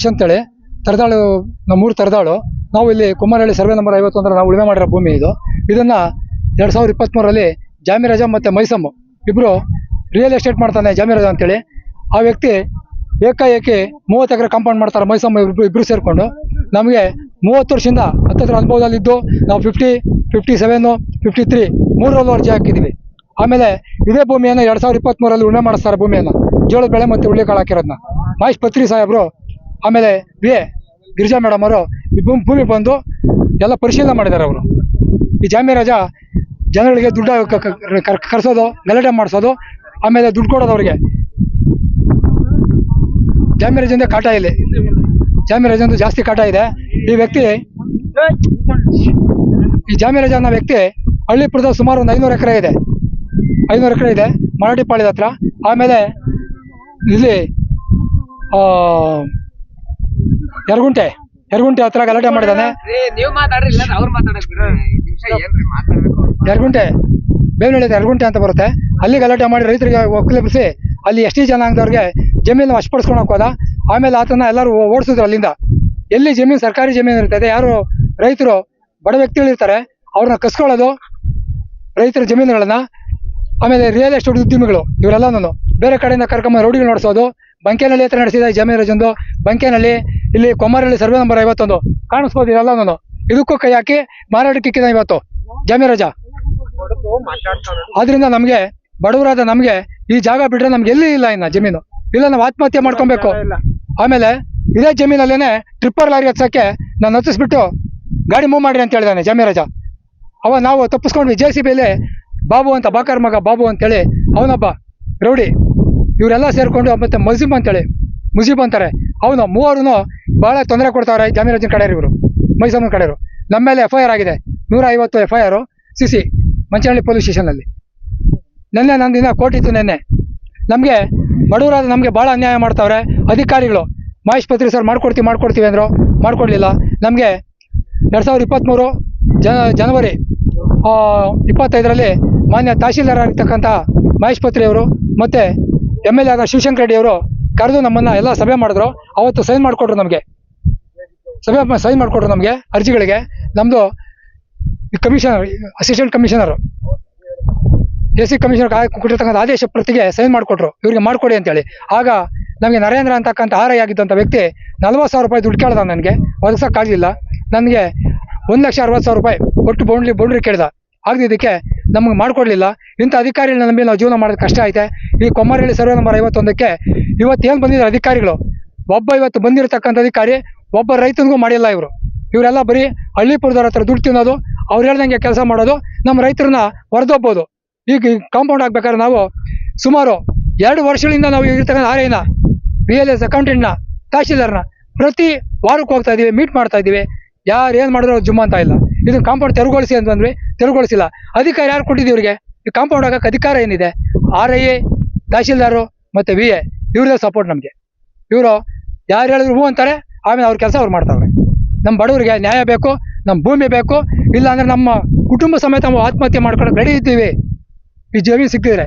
ಅಂತೇಳಿ, ತರದಾಳು, ನಮ್ಮೂರು ತರದಾಳು, ನಾವು ಇಲ್ಲಿ ಕುಮಾರಹಳ್ಳಿ ಸರ್ವೆ ನಂಬರ್ ಐವತ್ತೊಂದರ ನಾವು ಉಳುಮೆ ಮಾಡಿರೋ ಭೂಮಿ ಇದು. ಇದನ್ನ ಎರಡ್ ಸಾವಿರದ ಇಪ್ಪತ್ತ್ಮೂರರಲ್ಲಿ ಜಾಮಿರಾಜ ಮತ್ತೆ ಮೈಸಮ್ಮು ಇಬ್ಬರು ರಿಯಲ್ ಎಸ್ಟೇಟ್ ಮಾಡ್ತಾನೆ ಜಾಮಿರಾಜ ಅಂತೇಳಿ. ಆ ವ್ಯಕ್ತಿ ಏಕಾಏಕಿ ಮೂವತ್ತು ಎಕರೆ ಕಾಂಪೌಂಡ್ ಮಾಡ್ತಾರೆ ಮೈಸಮ್ಮ ಇಬ್ರು ಇಬ್ರು ಸೇರಿಕೊಂಡು. ನಮಗೆ ಮೂವತ್ತು ವರ್ಷದಿಂದ ಹತ್ತತ್ರ ಅನುಭವದಲ್ಲಿದ್ದು ನಾವು fifty fifty seven fifty three ಮೂರರಲ್ಲೂ ಅರ್ಜಿ ಹಾಕಿದ್ದೀವಿ. ಆಮೇಲೆ ಇದೇ ಭೂಮಿಯನ್ನು ಎರಡ್ ಸಾವಿರದ ಇಪ್ಪತ್ತ್ಮೂರಲ್ಲಿ ಉಳುಮೆ ಮಾಡಿಸ್ತಾರೆ ಭೂಮಿಯನ್ನು. ಜೋಳದ ಬೆಳೆ ಮತ್ತು ಹುಳ್ಳಿಕಾಳು ಹಾಕಿರೋದನ್ನ ಮಹೇಶ್ ಪತ್ರಿ ಸಾಹೇಬರು ಆಮೇಲೆ ವಿ ಗಿರಿಜಾ ಮೇಡಮ್ ಅವರು ಈ ಭೂಮಿ ಭೂಮಿ ಬಂದು ಎಲ್ಲ ಪರಿಶೀಲನೆ ಮಾಡಿದ್ದಾರೆ ಅವರು. ಈ ಜಾಮೀರಾಜ ಜನಗಳಿಗೆ ದುಡ್ಡು ಕರೆಸೋದು, ಗಲಾಟೆ ಮಾಡಿಸೋದು, ಆಮೇಲೆ ದುಡ್ಡು ಕೊಡೋದು ಅವ್ರಿಗೆ. ಜಾಮೀರಾಜಂದ ಕಾಟ ಇಲ್ಲಿ. ಜಾಮೀರಾಜಂದು ಜಾಸ್ತಿ ಕಾಟ ಇದೆ. ಈ ವ್ಯಕ್ತಿ, ಈ ಜಾಮೀರಾಜ ಅನ್ನೋ ವ್ಯಕ್ತಿ ಹಳ್ಳಿಪುರದ ಸುಮಾರು ಒಂದು ಐನೂರು ಎಕರೆ ಇದೆ. ಐನೂರು ಎಕರೆ ಇದೆ, ಮರಾಠಿ ಪಾಳ್ಯದ ಹತ್ರ. ಆಮೇಲೆ ಇಲ್ಲಿ ಯರಗುಂಟೆ ಯರಗುಂಟೆ ಹತ್ರ ಗಲಾಟೆ ಮಾಡಿದಾನೆ. ನೀವು ಮಾತಾಡ್ರಿ ಇಲ್ಲ ಅವ್ರು ಮಾತಾಡಕ್ ಬಿಡ್ರಿ ಐದ್ ನಿಮಿಷ ಏನ್ರಿ ಮಾತಾಡ್ಬೇಕು ಯರಗುಂಟೆ ಬೇವಿನಹಳ್ಳಿ ಯರಗುಂಟೆ ಅಂತ ಬರುತ್ತೆ. ಅಲ್ಲಿ ಗಲಾಟೆ ಮಾಡಿ ರೈತರಿಗೆ ಒಕ್ಕಲಿಬ್ರಿಸಿ ಅಲ್ಲಿ ಎಷ್ಟೇ ಜನಾಂಗದವ್ರಿಗೆ ಜಮೀನು ವಶಪಡಿಸ್ಕೊಂಡು ಹೋಗೋದ ಆಮೇಲೆ ಆತನ ಎಲ್ಲರೂ ಓಡಿಸಿದ್ರು ಅಲ್ಲಿಂದ. ಎಲ್ಲಿ ಜಮೀನು ಸರ್ಕಾರಿ ಜಮೀನು ಇರ್ತದೆ ಯಾರು ರೈತರು ಬಡ ವ್ಯಕ್ತಿಗಳು ಇರ್ತಾರೆ ಅವ್ರನ್ನ ಕಸ್ಕೊಳ್ಳೋದು ರೈತರ ಜಮೀನುಗಳನ್ನ. ಆಮೇಲೆ ರಿಯಲ್ ಎಸ್ಟೇಟ್ ಉದ್ಯಮಿಗಳು ನಾನು ಬೇರೆ ಕಡೆಯಿಂದ ಕರ್ಕೊಂಬ ರೌಡಿಗಳು ನಡೆಸೋದು ಬಂಕೆನಲ್ಲಿ ಹತ್ರ ನಡೆಸಿದ ಜಮೀನು ರಜಂದು ಬಂಕೇನಹಳ್ಳಿ ಇಲ್ಲಿ ಕೊಮಾರಹಳ್ಳಿ ಸರ್ವೆ ನಂಬರ್ ಐವತ್ತೊಂದು. ಕಾಣಿಸ್ಬೋದು ನಾನು ಇದಕ್ಕೂ ಕೈ ಹಾಕಿ ಮಾರಾಟಕ್ಕಿಕ್ಕಿದ ಇವತ್ತು. ಜಮೀರಜ ಆದ್ರಿಂದ ನಮ್ಗೆ, ಬಡವರಾದ ನಮ್ಗೆ ಈ ಜಾಗ ಬಿಟ್ರೆ ನಮ್ಗೆ ಎಲ್ಲಿ ಇಲ್ಲ ಇನ್ನ ಜಮೀನು. ಇಲ್ಲ, ನಾವು ಆತ್ಮಹತ್ಯೆ ಮಾಡ್ಕೊಬೇಕು. ಆಮೇಲೆ ಇದೇ ಜಮೀನಲ್ಲೇನೆ ಟ್ರಿಪ್ಪರ್ ಲಾರಿ ಹತ್ಸಕ್ಕೆ ನಾನು ಹತ್ತಿಸ್ಬಿಟ್ಟು ಗಾಡಿ ಮೂವ್ ಮಾಡಿ ಅಂತ ಹೇಳಿದಾನೆ ಜಮೀರಜ ಅವ ನಾವು ತಪ್ಪಿಸ್ಕೊಂಡ್ವಿ. ಜೆ ಸಿ ಬಿಲಿ ಬಾಬು ಅಂತ, ಬಾಕರ್ ಮಗ ಬಾಬು ಅಂತೇಳಿ ಅವನೊಬ್ಬ ರೌಡಿ. ಇವರೆಲ್ಲ ಸೇರ್ಕೊಂಡು ಮತ್ತೆ ಮಜೀಬ್ ಅಂತೇಳಿ, ಮುಜೀಬ್ ಅಂತಾರೆ. ಅವನು ಮೂವರು ಬಹಳ ತೊಂದರೆ ಕೊಡ್ತಾವ್ರೆ ಜಾಮೀರಾಜನ್ ಕಡೆಯವರು ಇವರು ಮೈಸೂರಿನ ಕಡೆಯವರು. ನಮ್ಮ ಮೇಲೆ ಎಫ್ ಐ ಆರ್ ಆಗಿದೆ ನೂರ ಐವತ್ತು F I R C C Manchanahalli police ಸ್ಟೇಷನಲ್ಲಿ. ನಿನ್ನೆ ನಂದು ದಿನ ಕೋರ್ಟ್ ಇತ್ತು ನಿನ್ನೆ. ನಮಗೆ ಬಡವರಾದ ನಮಗೆ ಭಾಳ ಅನ್ಯಾಯ ಮಾಡ್ತಾವ್ರೆ, ಅಧಿಕಾರಿಗಳು, ಮಹೇಶ್ ಪತ್ರಿ ಸರ್ ಮಾಡ್ಕೊಡ್ತೀವಿ ಮಾಡ್ಕೊಡ್ತೀವಿ ಅಂದರು, ಮಾಡ್ಕೊಡ್ಲಿಲ್ಲ. ನಮಗೆ ಎರಡು ಸಾವಿರದ ಇಪ್ಪತ್ತ್ಮೂರು ಜನ, ಜನವರಿ ಇಪ್ಪತ್ತೈದರಲ್ಲಿ ಮಾನ್ಯ ತಹಶೀಲ್ದಾರ್ ಆಗಿರ್ತಕ್ಕಂಥ ಮಹೇಶ್ ಪತ್ರಿ ಅವರು ಮತ್ತು ಎಂ ಎಲ್ ಎ ಆದ ಶಿವಶಂಕರ್ ರೆಡ್ಡಿ ಅವರು ಕರೆದು ನಮ್ಮನ್ನ ಎಲ್ಲ ಸಭೆ ಮಾಡಿದ್ರು. ಅವತ್ತು ಸೈನ್ ಮಾಡಿಕೊಟ್ರು ನಮಗೆ. ಸಭೆ ಸೈನ್ ಮಾಡಿಕೊಟ್ರು ನಮಗೆ ಅರ್ಜಿಗಳಿಗೆ. ನಮ್ಮದು commissioner assistant commissioner A C commissioner ಕೊಟ್ಟಿರ್ತಕ್ಕಂಥ ಆದೇಶ ಪ್ರತಿಗೆ ಸೈನ್ ಮಾಡಿಕೊಟ್ರು. ಇವ್ರಿಗೆ ಮಾಡಿಕೊಡಿ ಅಂತೇಳಿ. ಆಗ ನಮಗೆ ನರೇಂದ್ರ ಅಂತಕ್ಕಂಥ ಆರ್ ಐ ಆಗಿದ್ದಂಥ ವ್ಯಕ್ತಿ ನಲ್ವತ್ತು ಸಾವಿರ ರೂಪಾಯಿ ದುಡ್ಡು ಕೇಳ್ದ ನನಗೆ. ಒದಗಿಸೋಕ್ಕಾಗಲಿಲ್ಲ ನನಗೆ ಒಂದು ಲಕ್ಷ ಅರವತ್ತು ಸಾವಿರ ರೂಪಾಯಿ ಒಟ್ಟು ಬೌಂಡ್ರಿ ಬೌಂಡ್ರಿ ಕೇಳ್ದ. ಆಗದಿದ್ದಕ್ಕೆ ನಮಗೆ ಮಾಡಿಕೊಡ್ಲಿಲ್ಲ. ಇಂಥ ಅಧಿಕಾರಿಗಳನ್ನ ನಂಬಿ ನಾವು ಜೀವನ ಮಾಡೋದು ಕಷ್ಟ ಐತೆ. ಈ ಕೊಮ್ಮರಹಳ್ಳಿ ಸರ್ವೆ ನಂಬರ್ ಐವತ್ತೊಂದಕ್ಕೆ ಇವತ್ತು ಏನು ಬಂದಿದ್ದಾರೆ ಅಧಿಕಾರಿಗಳು? ಒಬ್ಬ ಇವತ್ತು ಬಂದಿರತಕ್ಕಂಥ ಅಧಿಕಾರಿ, ಒಬ್ಬ ರೈತನಿಗೂ ಮಾಡಿಲ್ಲ ಇವರು. ಇವರೆಲ್ಲ ಬರೀ ಹಳ್ಳಿಪುರದವ್ರ ಹತ್ರ ದುಡ್ಡು ತಿನ್ನೋದು, ಅವ್ರು ಹೇಳ್ದಂಗೆ ಕೆಲಸ ಮಾಡೋದು, ನಮ್ಮ ರೈತರನ್ನ ಹೊರದೋಗ್ಬೋದು ಈಗ ಕಾಂಪೌಂಡ್ ಹಾಕ್ಬೇಕಾದ್ರೆ ನಾವು ಸುಮಾರು ಎರಡು ವರ್ಷಗಳಿಂದ ನಾವು ಇರ್ತಕ್ಕಂಥ ಆರ್ ಐನ ಬಿ ಎಲ್ ಎಸ್ ಅಕೌಂಟೆಂಟ್ನ ತಹಶೀಲ್ದಾರ್ನ ಪ್ರತಿ ವಾರಕ್ಕೆ ಹೋಗ್ತಾ ಇದೀವಿ ಮೀಟ್ ಮಾಡ್ತಾ ಇದ್ದೀವಿ ಯಾರು ಏನು ಮಾಡಿದ್ರು ಜುಮ್ಮ ಅಂತ ಇಲ್ಲ. ಇದು ಕಾಂಪೌಂಡ್ ತೆರವುಗೊಳಿಸಿ ಅಂತಂದ್ವಿ ತೆರವುಗೊಳಿಸಿಲ್ಲ. ಅಧಿಕಾರ ಯಾರು ಕೊಟ್ಟಿದ್ದೀವಿ ಇವರಿಗೆ? ಈ ಕಾಂಪೌಂಡ್ ಹಾಕಕ್ಕೆ ಅಧಿಕಾರ ಏನಿದೆ? ಆರ್ ಐ ಎ, ತಹಶೀಲ್ದಾರು ಮತ್ತು ವಿ ಎ, ಇವ್ರದೇ ಸಪೋರ್ಟ್ ನಮಗೆ. ಇವರು ಯಾರು ಹೇಳಿದ್ರು ಹೂ ಅಂತಾರೆ, ಆಮೇಲೆ ಅವ್ರ ಕೆಲಸ ಅವ್ರು ಮಾಡ್ತಾವ್ರೆ. ನಮ್ಮ ಬಡವರಿಗೆ ನ್ಯಾಯ ಬೇಕು ನಮ್ಮ ಭೂಮಿ ಬೇಕು. ಇಲ್ಲಾಂದ್ರೆ ನಮ್ಮ ಕುಟುಂಬ ಸಮೇತ ನಾವು ಆತ್ಮಹತ್ಯೆ ಮಾಡ್ಕೊಂಡು ರೆಡಿ ಇದ್ದೀವಿ. ಈ ಜಮೀನು ಸಿಕ್ಕಿದ್ರೆ